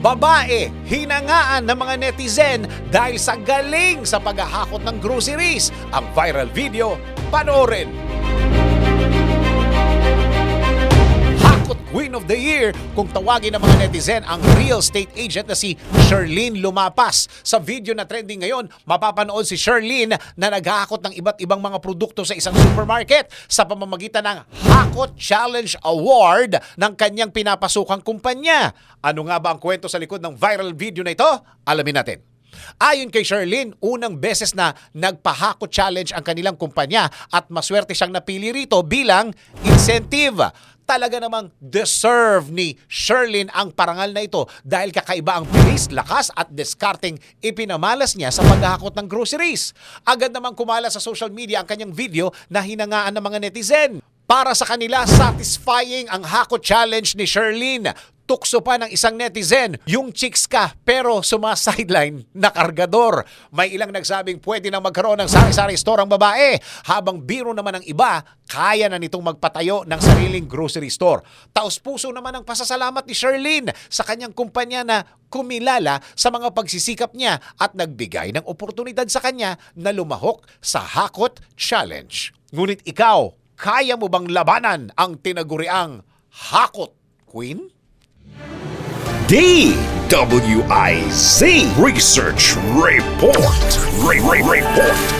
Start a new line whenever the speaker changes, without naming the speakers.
Babae, hinangaan ng mga netizen dahil sa galing sa paghahakot ng groceries. Ang viral video, panoorin. Queen of the Year kung tawagin ng mga netizen ang real estate agent na si Sherlyn Lumapas. Sa video na trending ngayon, mapapanood si Sherlyn na naghahakot ng iba't ibang mga produkto sa isang supermarket sa pamamagitan ng Hakot Challenge Award ng kanyang pinapasukang kumpanya. Ano nga ba ang kwento sa likod ng viral video na ito? Alamin natin. Ayon kay Sherlyn, unang beses na nagpahako challenge ang kanilang kumpanya at maswerte siyang napili rito bilang incentive. Talaga namang deserve ni Sherlyn ang parangal na ito dahil kakaiba ang bilis, lakas at discarding ipinamalas niya sa paghahakot ng groceries. Agad namang kumala sa social media ang kanyang video na hinangaan ng mga netizen. Para sa kanila, satisfying ang hako challenge ni Sherlyn. Tukso pa ng isang netizen, yung chicks ka pero sumasideline na kargador. May ilang nagsabing pwede nang magkaroon ng sari-sari store ang babae. Habang biro naman ng iba, kaya na nitong magpatayo ng sariling grocery store. Taos puso naman ang pasasalamat ni Sherlyn sa kanyang kumpanya na kumilala sa mga pagsisikap niya at nagbigay ng oportunidad sa kanya na lumahok sa Hakot Challenge. Ngunit ikaw, kaya mo bang labanan ang tinaguriang Hakot Queen?
DWIZ Research Report. Re- Re- Report.